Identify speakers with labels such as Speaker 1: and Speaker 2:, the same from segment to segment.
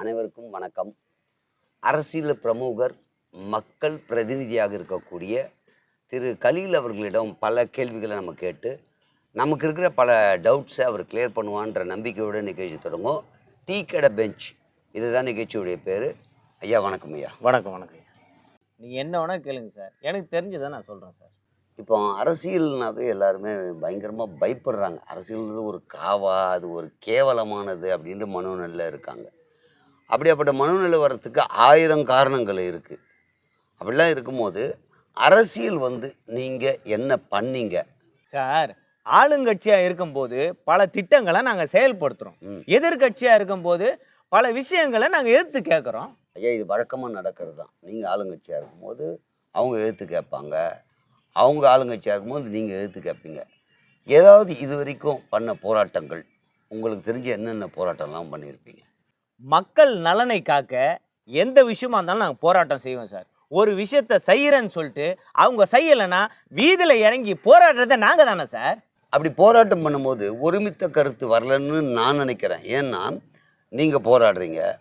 Speaker 1: அனைவருக்கும் வணக்கம். அரசியல் பிரமுகர் மக்கள் பிரதிநிதியாக இருக்கக்கூடிய திரு கலீல் அவர்களிடம் பல கேள்விகளை நம்ம கேட்டு நமக்கு இருக்கிற பல டவுட்ஸை அவர் கிளியர் பண்ணுவான்ற நம்பிக்கையோட நிகழ்ச்சி தொடங்கும் டீ கடை பெஞ்ச் இதுதான் நிகழ்ச்சியுடைய பேர். ஐயா வணக்கம் ஐயா.
Speaker 2: வணக்கம் வணக்கம் நீங்கள் என்ன வேணால் கேளுங்க சார். எனக்கு தெரிஞ்சதை நான் சொல்கிறேன் சார்.
Speaker 1: இப்போ அரசியல்னாவே எல்லாருமே பயங்கரமாக பயப்படுறாங்க. அரசியல்ன்றது ஒரு காவா அது ஒரு கேவலமானது அப்படின்ற மனோநிலையில் இருக்காங்க. அப்படியாப்பட்ட மனோநிலை வர்றதுக்கு ஆயிரம் காரணங்கள் இருக்குது அப்படிலாம் இருக்கும்போது அரசியல் வந்து நீங்கள் என்ன பண்ணீங்க?
Speaker 2: சார் ஆளுங்கட்சியாக இருக்கும்போது பல திட்டங்களை நாங்கள் செயல்படுத்துகிறோம். எதிர்கட்சியாக இருக்கும்போது பல விஷயங்களை நாங்கள் எதிர்த்து கேட்குறோம்
Speaker 1: ஐயா இது வழக்கமாக நடக்கிறது தான் நீங்கள் ஆளுங்கட்சியாக இருக்கும்போது அவங்க எதிர்த்து கேட்பாங்க. அவங்க ஆளுங்கட்சியாக இருக்கும்போது நீங்கள் எதிர்த்து கேட்பீங்க. ஏதாவது இது வரைக்கும் பண்ண போராட்டங்கள் உங்களுக்கு தெரிஞ்ச என்னென்ன போராட்டம்லாம் பண்ணியிருப்பீங்க?
Speaker 2: மக்கள் நலனை காக்க எந்த விஷயமா இருந்தாலும் நாங்கள் போராட்டம் செய்வோம் சார். ஒரு விஷயத்த செய்கிறேன்னு சொல்லிட்டு அவங்க செய்யலைன்னா வீதியில் இறங்கி போராடுறதை நாங்கள் தானே சார்.
Speaker 1: அப்படி போராட்டம் பண்ணும்போது ஒருமித்த கருத்து வரலன்னு நான் நினைக்கிறேன். ஏன்னா நீங்கள் போராடுறீங்க.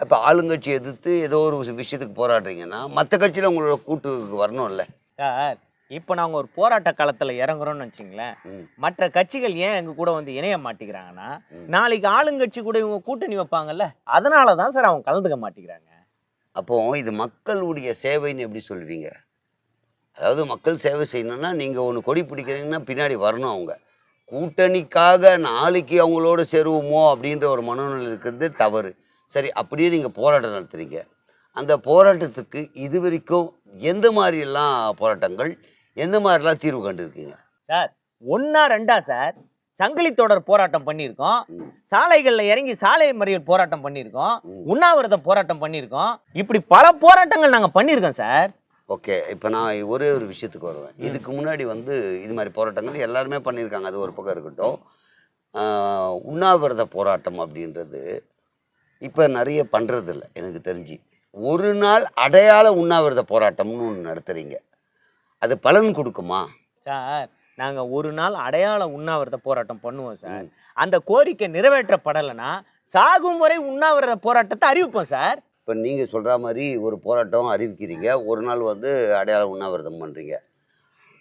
Speaker 1: இப்போ ஆளுங்கட்சி எதிர்த்து ஏதோ ஒரு விஷ- விஷயத்துக்கு போராடுறீங்கன்னா மற்ற கட்சியில் உங்களோட கூட்டுக்கு வரணும்ல.
Speaker 2: சார். இப்போ நாங்கள் ஒரு போராட்ட களத்தில் இறங்குறோம்னு வச்சுங்களேன். மற்ற கட்சிகள் ஏன் எங்கள் கூட வந்து இணைய மாட்டேங்கிறாங்கன்னா. நாளைக்கு ஆளுங்கட்சி கூட இவங்க கூட்டணி வைப்பாங்கல்ல அதனால தான் சார் அவங்க கலந்துக்க மாட்டேங்கிறாங்க.
Speaker 1: அப்போ இது மக்களுடைய சேவைன்னு எப்படி சொல்லுவீங்க? அதாவது மக்கள் சேவை செய்யணும்னா நீங்கள் ஒன்று கொடி பிடிக்கிறீங்கன்னா பின்னாடி வரணும் அவங்க. கூட்டணிக்காக நாளைக்கு அவங்களோட சேருவோமோ அப்படின்ற ஒரு மனநிலை இருக்கிறது தவறு. சரி அப்படியே நீங்கள் போராட்டம் நடத்துறீங்க. அந்த போராட்டத்துக்கு இது வரைக்கும் எந்த மாதிரியெல்லாம் போராட்டங்கள் எந்த மாதிரிலாம் தீர்வு கண்டிருக்கீங்க?
Speaker 2: ஒன்னா ரெண்டா சார் சங்கிலி தொடர் போராட்டம் பண்ணியிருக்கோம். சாலைகளில் இறங்கி சாலை மறியல் போராட்டம் பண்ணியிருக்கோம். உண்ணாவிரத போராட்டம் பண்ணியிருக்கோம். இப்படி பல போராட்டங்கள் நாங்கள் பண்ணியிருக்கோம் சார்.
Speaker 1: ஓகே இப்போ நான் ஒரே ஒரு விஷயத்துக்கு வருவேன். இதுக்கு முன்னாடி வந்து இது மாதிரி போராட்டங்கள் எல்லாருமே பண்ணியிருக்காங்க. அது ஒரு பக்கம் இருக்கட்டும். உண்ணாவிரத போராட்டம் அப்படின்றது இப்போ நிறைய பண்ணுறதில்ல எனக்கு தெரிஞ்சு. ஒரு நாள் அடையாள உண்ணாவிரத போராட்டம்னு ஒன்று நடத்துகிறீங்க அது பலன் கொடுக்குமா?
Speaker 2: சார் நாங்கள் ஒரு நாள் அடையாள உண்ணாவிரத போராட்டம் பண்ணுவோம் சார். அந்த கோரிக்கை நிறைவேற்றப்படலைன்னா சாகும் வரை உண்ணாவிரத போராட்டத்தை அறிவிப்போம் சார்.
Speaker 1: இப்போ நீங்கள் சொல்கிற மாதிரி ஒரு போராட்டம் அறிவிக்கிறீங்க. ஒரு நாள் வந்து அடையாள உண்ணாவிரதம் பண்ணுறீங்க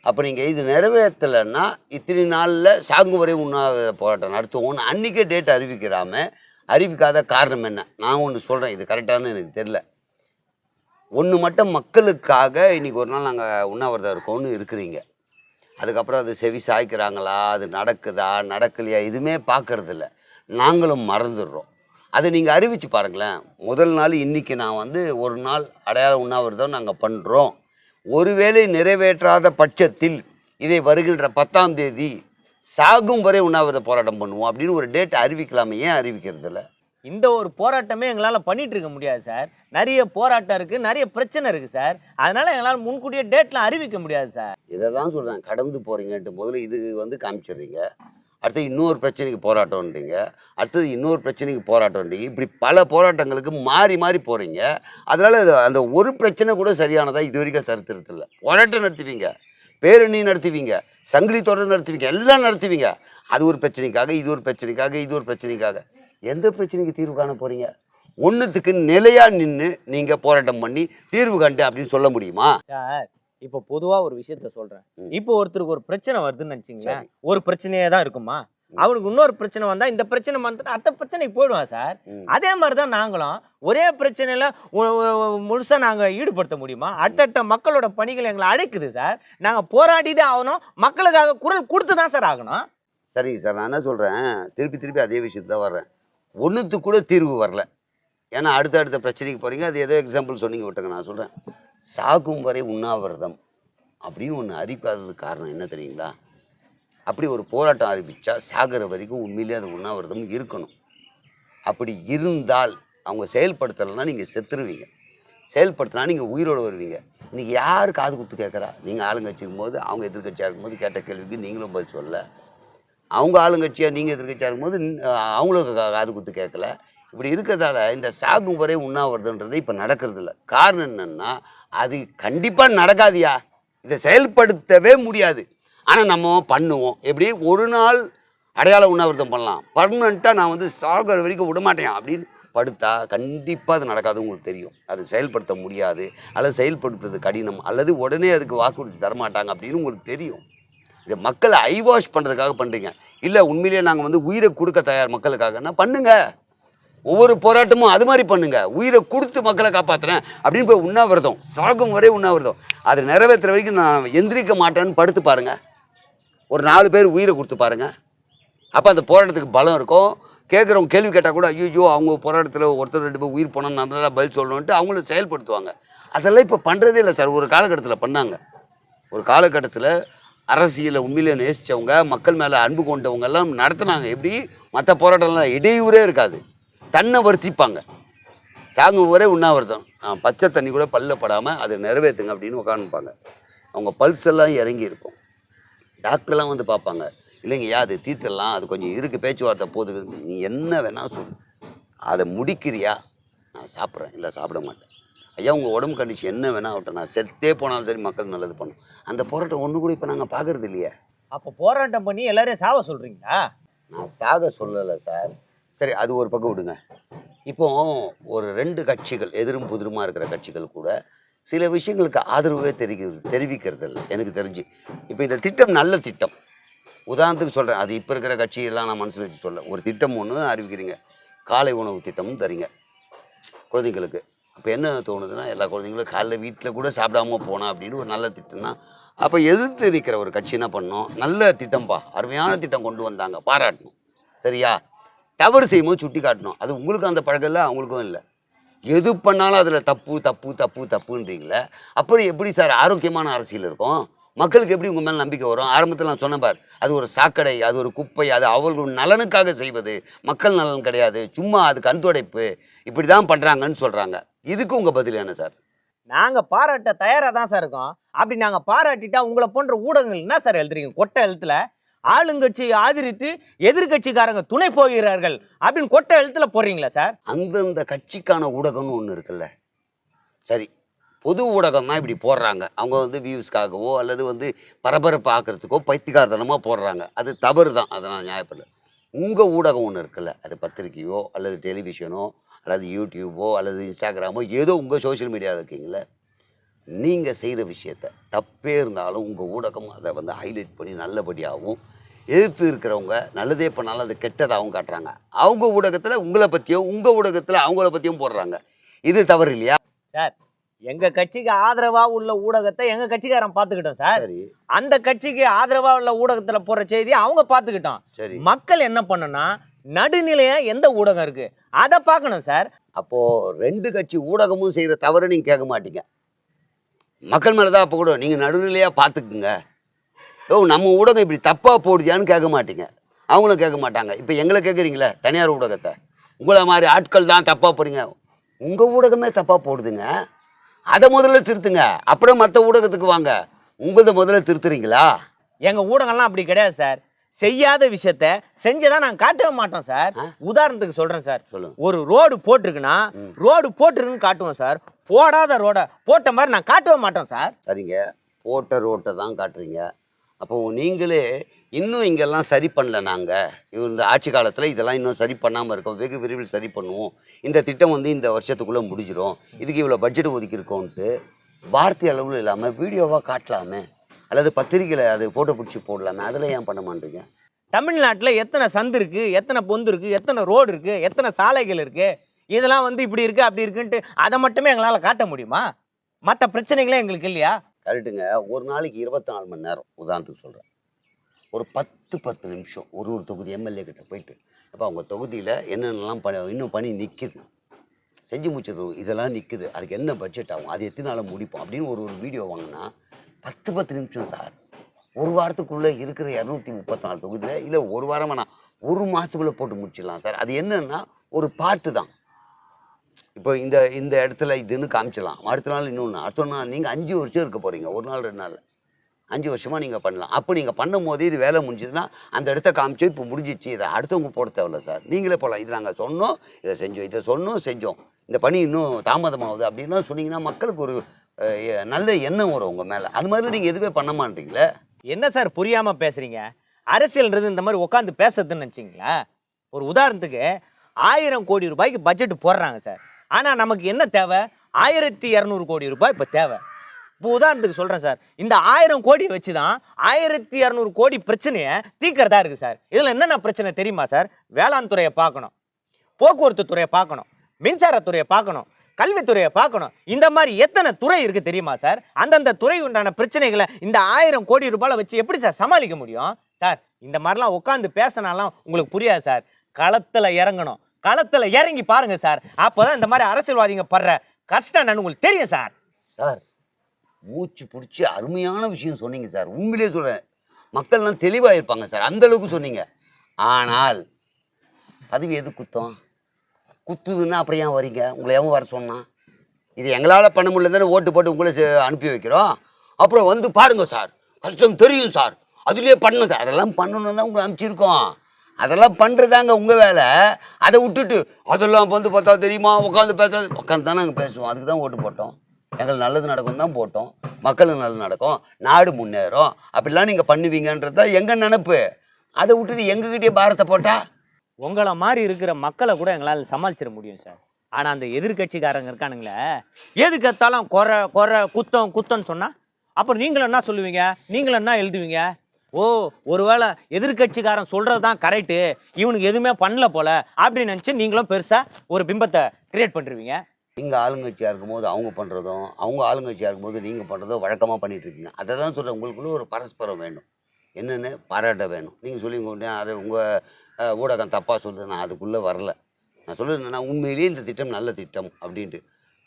Speaker 1: அப்போ நீங்கள் இது நிறைவேற்றலைன்னா இத்தனை நாளில் சாகும் வரை உண்ணாவிரத போராட்டம் நடத்துவோம்னு அன்றைக்கே டேட் அறிவிக்கிறாம அறிவிக்காத காரணம் என்ன? நான் ஒன்று சொல்கிறேன் இது கரெக்டானு எனக்கு தெரில ஒன்று மட்டும் மக்களுக்காக இன்றைக்கி ஒரு நாள் நாங்கள் உண்ணாவிரதம் இருக்கோம்னு இருக்கிறீங்க. அதுக்கப்புறம் அது செவி சாய்க்கிறாங்களா? அது நடக்குதா? நடக்கலையா? எதுவுமே பார்க்கறதில்ல. நாங்களும் மறந்துடுறோம். அதை நீங்கள் அறிவிச்சு பாருங்களேன். முதல் நாள் இன்றைக்கி நான் வந்து ஒரு நாள் அடையாள உண்ணாவிரதம் நாங்கள் பண்ணுறோம் ஒருவேளை நிறைவேற்றாத பட்சத்தில் இதை வருகின்ற பத்தாம் தேதி சாகும் வரை உண்ணாவிரத போராட்டம் பண்ணுவோம் அப்படின்னு ஒரு டேட் அறிவிக்கலாமே ஏன் அறிவிக்கிறதில்ல?
Speaker 2: இந்த ஒரு போராட்டமே எங்களால் பண்ணிட்டு இருக்க முடியாது சார். நிறைய போராட்டம் இருக்குது நிறைய பிரச்சனை இருக்குது சார். அதனால எங்களால் முன்கூட்டியே டேட்லாம் அறிவிக்க முடியாது சார்.
Speaker 1: இதை தான் சொல்கிறேன் கடந்து போகிறீங்கன்ட்டு முதல்ல இது வந்து காமிச்சிடுறீங்க. அடுத்து இன்னொரு பிரச்சனைக்கு போராட்டம்ன்றீங்க. அடுத்தது இன்னொரு பிரச்சனைக்கு போராட்டம்ன்றீங்க. இப்படி பல போராட்டங்களுக்கு மாறி மாறி போகிறீங்க அதனால் அந்த ஒரு பிரச்சனை கூட சரியானதா இது வரைக்கும் சரித்திரத்தில் போராட்டம் நடத்துவீங்க. பேரணி நடத்துவீங்க. சங்கிலி தொடர் நடத்துவீங்க. எல்லாம் நடத்துவீங்க. அது ஒரு பிரச்சனைக்காக இது ஒரு பிரச்சனைக்காக இது ஒரு பிரச்சனைக்காக. எந்த பிரச்சனைக்கு தீர்வு காண போகிறீங்க ஒன்றுத்துக்கு நிலையாக நின்று நீங்கள் போராட்டம் பண்ணி தீர்வு கண்டு அப்படின்னு சொல்ல முடியுமா?
Speaker 2: சார் இப்போ பொதுவாக ஒரு விஷயத்த சொல்கிறேன். இப்போ ஒருத்தருக்கு ஒரு பிரச்சனை வருதுன்னு வச்சுங்களேன்
Speaker 1: சரி.
Speaker 2: ஒரு பிரச்சனையே தான் இருக்குமா. அவனுக்கு இன்னொரு பிரச்சனை வந்தால் இந்த பிரச்சனை வந்துட்டு அடுத்த பிரச்சனைக்கு போயிடுவான் சார். அதே மாதிரி தான் நாங்களும் ஒரே பிரச்சனையில் முழுசாக நாங்கள் ஈடுபடுத்த முடியுமா? அடுத்தடுத்த மக்களோட பணிகள் எங்களை அழைக்குது சார். நாங்கள் போராடி தான் ஆகணும். மக்களுக்காக குரல் கொடுத்து தான் சார் ஆகணும்.
Speaker 1: சரிங்க சார் நான் என்ன சொல்கிறேன் திருப்பி திருப்பி அதே விஷயத்து தான் வர்றேன். ஒன்றுத்துக்கு கூட தீர்வு வரல. ஏன்னா அடுத்த அடுத்த பிரச்சனைக்கு போகிறீங்க அது ஏதோ எக்ஸாம்பிள் சொன்னீங்க விட்டுங்க நான் சொல்கிறேன் சாகும் வரை உண்ணாவிரதம் அப்படின்னு ஒன்று அறிவிக்காததுக்கு காரணம் என்ன தெரியுங்களா? அப்படி ஒரு போராட்டம் ஆரம்பித்தா சாகிற வரைக்கும் உண்மையிலேயே அது உண்ணாவிரதம் இருக்கணும். அப்படி இருந்தால் அவங்க செயல்படுத்தலைன்னா நீங்கள் செத்துருவீங்க. செயல்படுத்தினா நீங்கள் உயிரோடு வருவீங்க. இன்றைக்கி யார் காது குத்து கேட்குறா? நீங்கள் ஆளுங்கட்சி இருக்கும்போது அவங்க எதிர்கட்சியாக இருக்கும்போது கேட்ட கேள்விக்கு நீங்களும் பதில் சொல்லலை. அவங்க ஆளுங்கட்சியாக நீங்கள் எதிர்கட்சியாக இருக்கும்போது ந- அவங்களும் காது குத்து கேட்கல. இப்படி இருக்கிறதால இந்த சாகும் முறை உண்ணாவிரதன்றது இப்போ நடக்கிறது இல்லை காரணம் என்னென்னா அது கண்டிப்பாக நடக்காதியா. இதை செயல்படுத்தவே முடியாது. ஆனால் நம்ம பண்ணுவோம். எப்படி? ஒரு நாள் அடையாள உண்ணாவிரதம் பண்ணலாம். பர்மனெண்ட்டாக நான் வந்து சாகிற வரைக்கும் விடமாட்டேன் அப்படின்னு படுத்தா கண்டிப்பாக அது நடக்காது உங்களுக்கு தெரியும். அது செயல்படுத்த முடியாது. அல்லது செயல்படுத்துறது கடினம். அல்லது உடனே அதுக்கு வாக்குறுதி தரமாட்டாங்க அப்படின்னு உங்களுக்கு தெரியும். இதை மக்களை ஐவாஷ் பண்ணுறதுக்காக பண்ணுறீங்க இல்லை உண்மையிலேயே நாங்கள் வந்து உயிரை கொடுக்க தயார் மக்களுக்காகன்னா பண்ணுங்க. ஒவ்வொரு போராட்டமும் அது மாதிரி பண்ணுங்க. உயிரை கொடுத்து மக்களை காப்பாற்றுறேன் அப்படின்னு போய் உண்ணாவிரதம் சாகும் வரை உண்ணாவிரதம். அதை நிறைவேற்றுற வரைக்கும் நான் எந்திரிக்க மாட்டேன்னு படுத்து பாருங்க. ஒரு நாலு பேர் உயிரை கொடுத்து பாருங்க. அப்போ அந்த போராட்டத்துக்கு பலம் இருக்கும். கேட்குறவங்க கேள்வி கேட்டால் கூட ஐயோ அவங்க போராட்டத்தில் ஒருத்தர் ரெண்டு பேர் உயிர் போனோம்னு நல்லா பதில் சொல்லணுன்ட்டு அவங்களும் செயல்படுத்துவாங்க. அதெல்லாம் இப்போ பண்ணுறதே இல்லை சார். ஒரு காலகட்டத்தில் பண்ணாங்க. ஒரு காலகட்டத்தில் அரசியலை உண்மையிலே நேசித்தவங்க மக்கள் மேலே அன்பு கொண்டவங்க எல்லாம் நடத்துனாங்க. எப்படி? மற்ற போராட்டம்லாம் இடையூறே இருக்காது. தன்னை வருத்திப்பாங்க. சாங்கு ஒரே உண்ணாவிரதம். பச்சை தண்ணி கூட பல்ல படாமல் அதை நிறைவேற்றுங்க அப்படின்னு உட்காந்துப்பாங்க அவங்க பல்ஸ் எல்லாம் இறங்கி இருக்கும். டாக்டர்லாம் வந்து பார்ப்பாங்க. இல்லைங்கய்யா அது தீர்த்திடலாம். அது கொஞ்சம் இருக்கு பேச்சுவார்த்தை போகுது. நீ என்ன வேணால் சொல் அதை முடிக்கிறியா? நான் சாப்பிட்றேன். இல்லை சாப்பிட மாட்டேன். ஐயா உங்கள் உடம்பு கண்டிஷன் என்ன வேணா ஆகட்டும். நான் செத்தே போனாலும் சரி மக்கள் நல்லது பண்ணும். அந்த போராட்டம் ஒன்று கூட இப்போ நாங்கள் பார்க்கறது இல்லையே.
Speaker 2: அப்போ போராட்டம் பண்ணி எல்லாரையும் சாவ சொல்றீங்களா?
Speaker 1: நான் சாக சொல்லலை சார். சரி அது ஒரு பக்கம் விடுங்க. இப்போ ஒரு ரெண்டு கட்சிகள் எதிரும் புதிருமா இருக்கிற கட்சிகள் கூட சில விஷயங்களுக்கு ஆதரவே தெரிவிக்கிறது தெரிவிக்கிறது இல்லை. எனக்கு தெரிஞ்சு. இப்போ இந்த திட்டம் நல்ல திட்டம். உதாரணத்துக்கு சொல்கிறேன் அது இப்போ இருக்கிற கட்சியெல்லாம் நான் மனசில் வச்சு சொல்ல ஒரு திட்டம் ஒன்று அறிவிக்கிறீங்க. காலை உணவு திட்டமும் தரீங்க. குழந்தைங்களுக்கு. அப்போ என்ன தோணுதுன்னா எல்லா குழந்தைங்களும் காலைல வீட்டில் கூட சாப்பிடாம போனா அப்படின்னு ஒரு நல்ல திட்டம்னா அப்போ எதிர்த்து இருக்கிற ஒரு கட்சி என்ன பண்ணோம்? நல்ல திட்டம்ப்பா அருமையான திட்டம் கொண்டு வந்தாங்க பாராட்டணும். சரியா? தவறு செய்யும்போது சுட்டி காட்டணும். அது உங்களுக்கும் அந்த பழக்கம் இல்லை அவங்களுக்கும் இல்லை. எது பண்ணாலும் அதில் தப்பு தப்பு தப்பு தப்புன்றீங்களே அப்புறம் எப்படி சார் ஆரோக்கியமான அரசியல் இருக்கும்? மக்களுக்கு எப்படி உங்கள் மேலே நம்பிக்கை வரும்? ஆரம்பத்தில் நான் சொன்னபார் பார் அது ஒரு சாக்கடை அது ஒரு குப்பை அது அவர்கள் நலனுக்காக செய்வது. மக்கள் நலன் கிடையாது சும்மா அது கண்துடைப்பு இப்படி தான் பண்ணுறாங்கன்னு சொல்கிறாங்க இதுக்கு உங்கள் பதில் என்ன சார்?
Speaker 2: நாங்க பாராட்ட தயாரா தான் சார் இருக்கோம். அப்படி நாங்க பாராட்டிட்டா உங்களை போன்ற ஊடகங்கள் என்ன சார் எழுதுறீங்க? கொட்டை எழுத்துல ஆளுங்கட்சியை ஆதரித்து எதிர்க்கட்சிக்காரங்க துணை போகிறார்கள் அப்படின்னு கொட்டை எழுத்துல போடுறீங்களா சார்?
Speaker 1: அந்தந்த கட்சிக்கான ஊடகம்னு ஒன்று இருக்குல்ல. சரி பொது ஊடகம் தான் இப்படி போடுறாங்க. அவங்க வந்து வியூஸ்க்காகவோ அல்லது வந்து பரபரப்பு ஆக்கிறதுக்கோ பைத்தியக்காரத்தனமாக போடுறாங்க. அது தவறு தான். அதை நான் நியாயப்படல உங்கள் ஊடகம் ஒன்று இருக்குல்ல. அது பத்திரிக்கையோ அல்லது டெலிவிஷனோ அல்லது யூடியூபோ அல்லது இன்ஸ்டாகிராமோ ஏதோ உங்கள் சோஷியல் மீடியாவில் இருக்கீங்களே நீங்கள் செய்கிற விஷயத்த தப்பே இருந்தாலும் உங்கள் ஊடகம் அதை வந்து ஹைலைட் பண்ணி நல்லபடியாகவும் எதிர்த்து இருக்கிறவங்க நல்லதே பண்ணாலும் அது கெட்டதாகவும் காட்டுறாங்க. அவங்க ஊடகத்தில் உங்களை பற்றியும் உங்கள் ஊடகத்தில் அவங்கள பற்றியும் போடுறாங்க. இது தவறு இல்லையா?
Speaker 2: எங்க கட்சிக்கு ஆதரவா உள்ள ஊடகத்தை எங்க கட்சிக்காரன் பாத்துக்கிட்டோம் சார்.
Speaker 1: சரி.
Speaker 2: அந்த கட்சிக்கு ஆதரவா உள்ள ஊடகத்துல போடுற செய்தியை அவங்க பாத்துக்கிட்டோம்
Speaker 1: சரி.
Speaker 2: மக்கள் என்ன பண்ணணும்னா நடுநிலையா எந்த ஊடகம் இருக்கு? அதை பார்க்கணும் சார்.
Speaker 1: அப்போது ரெண்டு கட்சி ஊடகமும் செய்கிற தவறு நீங்கள் கேட்க மாட்டீங்க. மக்கள் மேலே தான் அப்போ கூட நீங்கள் நடுநிலையாக பார்த்துக்குங்க ஓ நம்ம ஊடகம் இப்படி தப்பாக போடுதியான்னு கேட்க மாட்டீங்க. அவங்களும் கேட்க மாட்டாங்க. இப்போ எங்களை கேட்குறீங்களே தனியார் ஊடகத்தை. உங்களை மாதிரி ஆட்கள் தான் தப்பாக போறீங்க. உங்கள் ஊடகமே தப்பாக போடுதுங்க. அதை முதல்ல திருத்துங்க. அப்புறம் மற்ற ஊடகத்துக்கு வாங்க. உங்களத முதல்ல திருத்துறீங்களா?
Speaker 2: எங்க ஊடகம்லாம் அப்படி கிடையாது சார். செய்யாத விஷயத்த செஞ்சதா நாங்க காட்டவே மாட்டோம் சார்? உதாரணத்துக்கு சொல்றேன் சார். ஒரு ரோடு போட்டிருக்குன்னா. ரோடு போட்டிருக்குன்னு காட்டுவோம் சார். போடாத ரோட போட்ட மாதிரி நான் காட்டவே மாட்டோம் சார்.
Speaker 1: சரிங்க. போட்ட ரோட்டை தான் காட்டுறீங்க. அப்போ நீங்களே இன்னும் இங்கெல்லாம் சரி பண்ணல நாங்கள் இந்த ஆட்சி காலத்தில் இதெல்லாம் இன்னும் சரி பண்ணாமல் இருக்கோம். வெகு விரைவில் சரி பண்ணுவோம். இந்த திட்டம் வந்து இந்த வருஷத்துக்குள்ளே முடிஞ்சிடும் இதுக்கு இவ்வளோ பட்ஜெட் ஒதுக்கியிருக்கோன்ட்டு வார்த்தை அளவில் இல்லாமல் வீடியோவாக காட்டலாமே. அல்லது பத்திரிக்கையில் அது ஃபோட்டோ பிடிச்சி போடலாமே? அதில் ஏன் பண்ண மாட்டீங்க?
Speaker 2: தமிழ்நாட்டில் எத்தனை சந்து இருக்கு எத்தனை பொந்து இருக்கு எத்தனை ரோடு இருக்கு எத்தனை சாலைகள் இருக்கு இதெல்லாம் வந்து இப்படி இருக்கு அப்படி இருக்குன்ட்டு அதை மட்டுமே எங்களால் காட்ட முடியுமா? மற்ற பிரச்சனைகளே எங்களுக்கு இல்லையா?
Speaker 1: கரெக்டுங்க. ஒரு நாளைக்கு இருபத்தி நாலு மணி நேரம். உதாரணத்துக்கு சொல்கிறேன் ஒரு பத்து பத்து நிமிஷம் ஒரு ஒரு தொகுதி எம்எல்ஏ கிட்ட போயிட்டு அப்போ அவங்க தொகுதியில் என்னென்னலாம் பணி இன்னும் பணி நிற்கிது செஞ்சு முடிச்சது இதெல்லாம் நிற்குது அதுக்கு என்ன பட்ஜெட் ஆகும்? அது எத்தனை நாள் முடிப்போம்? அப்படின்னு ஒரு ஒரு வீடியோ வாங்கினா பத்து பத்து நிமிஷம் சார். ஒரு வாரத்துக்குள்ளே இருக்கிற இரநூத்தி முப்பத்தி நாலு தொகுதியில் இல்லை ஒரு வாரமாக நான் ஒரு மாதத்துக்குள்ளே போட்டு முடிச்சிடலாம் சார். அது என்னன்னா ஒரு பாட்டு தான். இப்போ இந்த இந்த இடத்துல இதுன்னு காமிச்சிடலாம். அடுத்த நாள் இன்னொன்று அடுத்த நாள் நீங்கள் அஞ்சு வருஷம் இருக்க போகிறீங்க ஒரு நாள் ரெண்டு நாள். அஞ்சு வருஷமாக நீங்கள் பண்ணலாம். அப்போ நீங்கள் பண்ணும் போது இது வேலை முடிஞ்சதுன்னா அந்த இடத்த காமிச்சோம் இப்போ முடிஞ்சிச்சு. இதை அடுத்தவங்க போட தேவையில்ல சார். நீங்களே போகலாம் இது நாங்கள் சொன்னோம் இதை செஞ்சோம் இதை சொன்னோம் செஞ்சோம். இந்த பணி இன்னும் தாமதமாகுது அப்படின்லாம் சொன்னீங்கன்னா மக்களுக்கு ஒரு நல்ல எண்ணம் வரும் உங்கள் மேலே. அது மாதிரி நீங்கள் எதுவுமே பண்ண மாட்டீங்களே?
Speaker 2: என்ன சார் புரியாமல் பேசுகிறீங்க அரசியல்ன்றது இந்த மாதிரி உட்காந்து பேசுறதுன்னு நினச்சிங்களா? ஒரு உதாரணத்துக்கு ஆயிரம் கோடி ரூபாய்க்கு பட்ஜெட் போடுறாங்க சார். ஆனால் நமக்கு என்ன தேவை? ஆயிரத்தி இரநூறு கோடி ரூபாய் இப்போ தேவை. இப்போ உதாரணத்துக்கு சொல்கிறேன் சார். இந்த ஆயிரம் கோடி வச்சு தான் ஆயிரத்தி இரநூறு கோடி பிரச்சனையை தீக்கிறதா இருக்குது சார். இதில் என்னென்ன பிரச்சனை தெரியுமா சார்? வேளாண் துறையை பார்க்கணும். போக்குவரத்து துறையை பார்க்கணும். மின்சாரத்துறையை பார்க்கணும். கல்வித்துறையை பார்க்கணும். இந்த மாதிரி எத்தனை துறை இருக்கு தெரியுமா சார்? அந்தந்த துறை உண்டான பிரச்சனைகளை இந்த ஆயிரம் கோடி ரூபாயில வச்சு எப்படி சார் சமாளிக்க முடியும்? சார் இந்த மாதிரிலாம் உட்காந்து பேசினாலாம் உங்களுக்கு புரியாது சார். களத்துல இறங்கணும். களத்துல இறங்கி பாருங்க சார். அப்பதான் இந்த மாதிரி அரசியல்வாதிங்க படுற கஷ்டம் என்னன்னு உங்களுக்கு தெரியும் சார்.
Speaker 1: சார் மூச்சு பிடிச்சி அருமையான விஷயம் சொன்னீங்க சார். உண்மையிலே சொல்கிறேன் மக்கள்லாம் தெளிவாக இருப்பாங்க சார். அந்த அளவுக்கு சொன்னீங்க. ஆனால் பதவி எது குத்தம்? குத்துதுன்னா அப்புறம் ஏன் வரீங்க? உங்களை எவன் வர சொன்னான் இது எங்களால் பண்ண முடியல தானே ஓட்டு போட்டு உங்களை அனுப்பி வைக்கிறோம். அப்புறம் வந்து பாருங்க சார். கஷ்டம் தெரியும் சார். அதுலேயே பண்ணணும் சார். அதெல்லாம் பண்ணணும் தான் உங்களை அனுப்பிச்சிருக்கோம். அதெல்லாம் பண்ணுறதாங்க உங்கள் வேலை. அதை விட்டுட்டு அதெல்லாம் வந்து பார்த்தா தெரியுமா? உட்காந்து பேசுறது. உட்காந்து தான் நாங்கள் பேசுவோம். அதுக்கு தான் ஓட்டு போட்டோம். எங்களுக்கு நல்லது நடக்கும் தான் போட்டோம். மக்களுக்கு நல்லது நடக்கும். நாடு முன்னேறும். அப்படிலாம் நீங்கள் பண்ணுவீங்கன்றது தான் எங்கள் நினப்பு. அதை விட்டுட்டு எங்ககிட்டயே பாரத்தை போட்டால்
Speaker 2: உங்களை மாதிரி இருக்கிற மக்களை கூட எங்களால் சமாளிச்சிட முடியும் சார். ஆனால் அந்த எதிர்க்கட்சிக்காரங்க இருக்கானுங்களே எதுக்கு கேத்தாலும் குறை குறை குத்தம் குத்தம்னு சொன்னால் அப்புறம் நீங்களும் என்ன சொல்லுவீங்க? நீங்களும் என்ன எழுதுவீங்க? ஓ ஒருவேளை எதிர்க்கட்சிக்காரன் சொல்கிறது தான் கரெக்டு இவனுக்கு எதுவுமே பண்ணல போல அப்படின்னு நினச்சி நீங்களும் பெருசாக ஒரு பிம்பத்தை கிரியேட் பண்ணிருவீங்க.
Speaker 1: நீங்கள் ஆளுங்கட்சியாக இருக்கும்போது அவங்க பண்ணுறதும் அவங்க ஆளுங்கட்சியாக இருக்கும்போது நீங்கள் பண்ணுறதும் வழக்கமாக பண்ணிட்டு இருக்கீங்க. அதை தான் சொல்கிறேன் உங்களுக்குள்ளே ஒரு பரஸ்பரம் வேண்டும் என்னென்னு பாராட்ட வேணும். நீங்கள் சொல்லி உடனே அது உங்கள் ஊடகம் தப்பாக சொல்லுது. நான் அதுக்குள்ளே வரல. நான் சொல்லுறேன்னா நான் உண்மையிலேயே இந்த திட்டம் நல்ல திட்டம் அப்படின்ட்டு.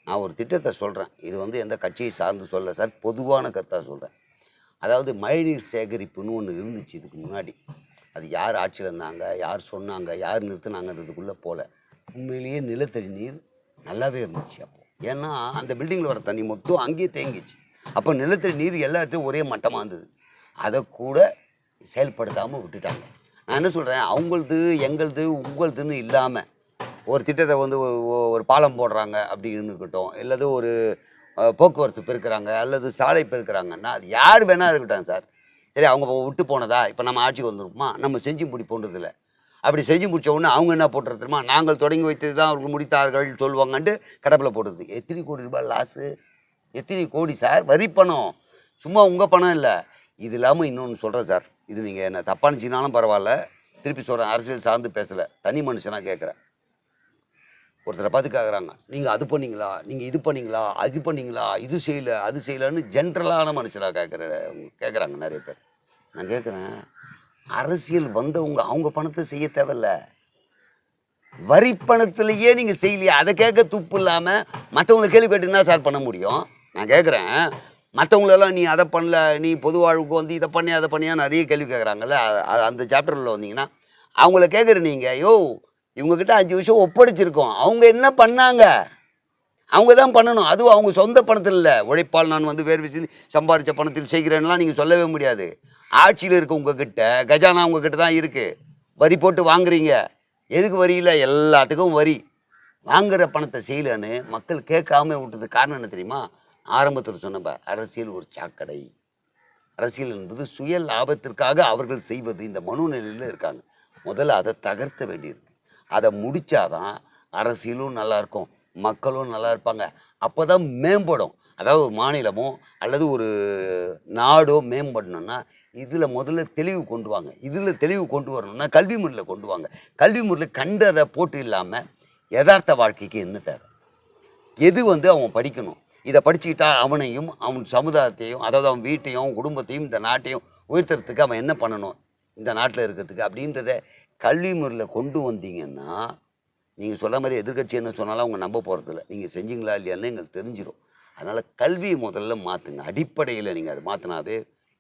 Speaker 1: நான் ஒரு திட்டத்தை சொல்கிறேன் இது வந்து எந்த கட்சியை சார்ந்து சொல்ல சார். பொதுவான கருத்தாக சொல்கிறேன் அதாவது மழைநீர் சேகரிப்புன்னு ஒன்று இருந்துச்சு இதுக்கு முன்னாடி. அது யார் ஆட்சியில் இருந்தாங்க யார் சொன்னாங்க யார் நிறுத்தினாங்கன்றதுக்குள்ளே போல. உண்மையிலேயே நிலத்தடி நீர் நல்லாவே இருந்துச்சு அப்போ. ஏன்னா அந்த பில்டிங்கில் வர தண்ணி மொத்தம் அங்கேயே தேங்கிச்சு. அப்போ நிலத்தடி நீர் எல்லாத்தையும் ஒரே மட்டமாக இருந்தது. அதை கூட செயல்படுத்தாமல் விட்டுட்டாங்க. நான் என்ன சொல்கிறேன் அவங்களது எங்களது உங்களதுன்னு இல்லாமல் ஒரு திட்டத்தை வந்து ஒரு பாலம் போடுறாங்க அப்படின்னு இருக்கட்டும் இல்லது ஒரு போக்குவரத்து பெருக்கிறாங்க அல்லது சாலை பெருக்கிறாங்கன்னா அது யார் வேணால் இருக்கட்டும் சார். சரி அவங்க விட்டு போனதா? இப்போ நம்ம ஆட்சிக்கு வந்துருமா நம்ம செஞ்சு முடிப்போன்றதில்ல அப்படி செஞ்சு முடித்த உடனே அவங்க என்ன போட்டுருமா நாங்கள் தொடங்கி வைத்தது தான் அவர்கள் முடித்தார்கள் சொல்லுவாங்கன்ட்டு கடப்பில் போடுறது. எத்தனை கோடி ரூபாய் லாஸு எத்தனை கோடி சார்? வரி பணம். சும்மா உங்கள் பணம் இல்லை. இது இல்லாமல் இன்னொன்று சொல்கிறேன் சார். இது நீங்கள் என்ன தப்பாக பரவாயில்ல. திருப்பி சொல்கிறேன் அரசியல் சார்ந்து பேசலை. தனி மனுஷனாக கேட்குறேன் ஒருத்தரை பார்த்து கேட்குறாங்க நீங்கள் அது பண்ணீங்களா? நீங்கள் இது பண்ணீங்களா? அது பண்ணீங்களா? இது செய்யல அது செய்யலைன்னு ஜென்ரலான மனுஷனாக கேட்குற கேட்குறாங்க நிறைய பேர். நான் கேட்குறேன் அரசியல் வந்தவங்க அவங்க பணத்தை செய்ய தேவையில்ல. வரி பணத்திலேயே நீங்கள் செய்யலையா. அதை கேட்க துப்பு இல்லாமல் மற்றவங்களை கேள்வி கேட்டுன்னா சார் பண்ண முடியும்? நான் கேட்குறேன் மற்றவங்களெல்லாம் நீ அதை பண்ணல நீ பொது வாழ்வுக்கு வந்து இதை பண்ணி அதை பண்ணியா நிறைய கேள்வி கேட்குறாங்கல்ல? அந்த சாப்டரில் வந்தீங்கன்னா அவங்கள கேட்குற நீங்கள் யோ இவங்கக்கிட்ட அஞ்சு வருஷம் ஒப்படைச்சிருக்கோம். அவங்க என்ன பண்ணாங்க? அவங்க தான் பண்ணணும். அதுவும் அவங்க சொந்த பணத்தில் இல்லை. உழைப்பால் நான் வந்து வேறு விஷயம் சம்பாதிச்ச பணத்தில் செய்கிறேன்லாம் நீங்கள் சொல்லவே முடியாது. ஆட்சியில் இருக்க உங்ககிட்ட கஜானா உங்ககிட்ட தான் இருக்குது வரி போட்டு வாங்குறீங்க. எதுக்கு வரி இல்லை? எல்லாத்துக்கும் வரி. வாங்குற பணத்தை செய்யலன்னு மக்கள் கேட்காம விட்டது காரணம் என்ன தெரியுமா? ஆரம்பத்தில் சொன்னப்ப அரசியல் ஒரு சாக்கடை. அரசியல் என்பது சுய லாபத்திற்காக அவர்கள் செய்வது இந்த மனோநிலையில் இருக்காங்க. முதல்ல அதை தகர்த்த வேண்டியிருக்கு. அதை முடித்தாதான் அரசியலும் நல்லாயிருக்கும் மக்களும் நல்லா இருப்பாங்க அப்போ தான் மேம்படும். அதாவது ஒரு மாநிலமோ அல்லது ஒரு நாடோ மேம்படணும்னா இதில் முதல்ல தெளிவு கொண்டு வாங்க. இதில் தெளிவு கொண்டு வரணும்னா கல்வி முறையில் கொண்டு வாங்க. கல்வி முறையில் கண்டதை போட்டு இல்லாமல் யதார்த்த வாழ்க்கைக்கு என்ன தேவை? எது வந்து அவன் படிக்கணும்? இதை படிச்சுக்கிட்டா அவனையும் அவன் சமுதாயத்தையும் அதாவது அவன் வீட்டையும் குடும்பத்தையும் இந்த நாட்டையும் உயர்த்துறதுக்கு அவன் என்ன பண்ணணும்? இந்த நாட்டில் இருக்கிறதுக்கு அப்படின்றத கல்வி முறையில் கொண்டு வந்தீங்கன்னா நீங்கள் சொல்ல மாதிரி எதிர்க்கட்சி என்ன சொன்னாலும் அவங்க நம்ப போகிறதில்ல நீங்கள் செஞ்சீங்களா இல்லையான்னு எங்களுக்கு தெரிஞ்சிடும் அதனால் கல்வியை முதல்ல மாற்றுங்க அடிப்படையில் நீங்கள் அதை மாற்றினாவே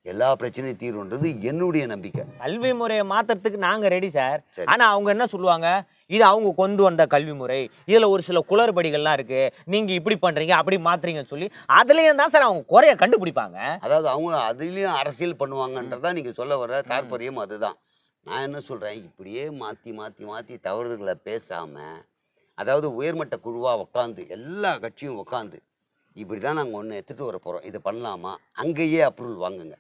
Speaker 1: எல்லா பிரச்சனையும் தீர்வுன்றது என்னுடைய நம்பிக்கை.
Speaker 2: கல்வி முறையை மாத்துறதுக்கு நாங்க ரெடி சார்
Speaker 1: சரி.
Speaker 2: ஆனா அவங்க என்ன சொல்லுவாங்க? இது அவங்க கொண்டு வந்த கல்வி முறை. இதுல ஒரு சில குளறுபடிகள்லாம் இருக்கு. நீங்க இப்படி பண்றீங்க அப்படி மாத்துறீங்கன்னு சொல்லி அதுலயும் தான் சார் அவங்க குறைய கண்டுபிடிப்பாங்க.
Speaker 1: அதாவது அவங்க அதுலேயும் அரசியல் பண்ணுவாங்கன்றதா நீங்கள் சொல்ல வர தாற்பயம் அதுதான். நான் என்ன சொல்கிறேன் இப்படியே மாற்றி மாற்றி மாற்றி தவறுகளை பேசாமல் அதாவது உயர்மட்ட குழுவாக உட்காந்து எல்லா கட்சியும் உட்காந்து இப்படி தான் நாங்கள் ஒன்று எடுத்துகிட்டு வர போகிறோம் இதை பண்ணலாமா? அங்கேயே அப்ரூவல் வாங்குங்க.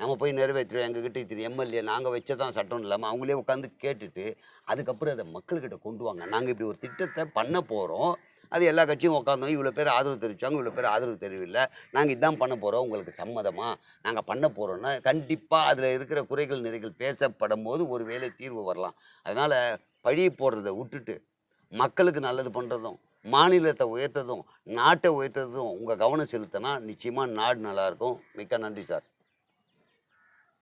Speaker 1: நம்ம போய் நிறைவேற்றுவோம் எங்ககிட்ட இத்தனை எம்எல்ஏ நாங்கள் வச்சதான் சட்டம் இல்லாமல் அவங்களே உட்காந்து கேட்டுட்டு அதுக்கப்புறம் அதை மக்கள்கிட்ட கொண்டு வாங்க. நாங்கள் இப்படி ஒரு திட்டத்தை பண்ண போகிறோம் அது எல்லா கட்சியும் உட்காந்தோம் இவ்வளோ பேர் ஆதரவு தெரிவிச்சாங்க. இவ்வளோ பேர் ஆதரவு தெரிவில்லை நாங்கள் இதான் பண்ண போகிறோம் உங்களுக்கு சம்மதமாக நாங்கள் பண்ண போகிறோன்னா கண்டிப்பாக அதில் இருக்கிற குறைகள் நிறைகள் பேசப்படும் போது ஒரு வேளை தீர்வு வரலாம். அதனால் பழி போடுறத விட்டுட்டு மக்களுக்கு நல்லது பண்ணுறதும் மாநிலத்தை உயர்த்ததும் நாட்டை உயர்த்ததும் உங்கள் கவனம் செலுத்தினா நிச்சயமாக நாடு நல்லாயிருக்கும் மிக்க நன்றி சார்.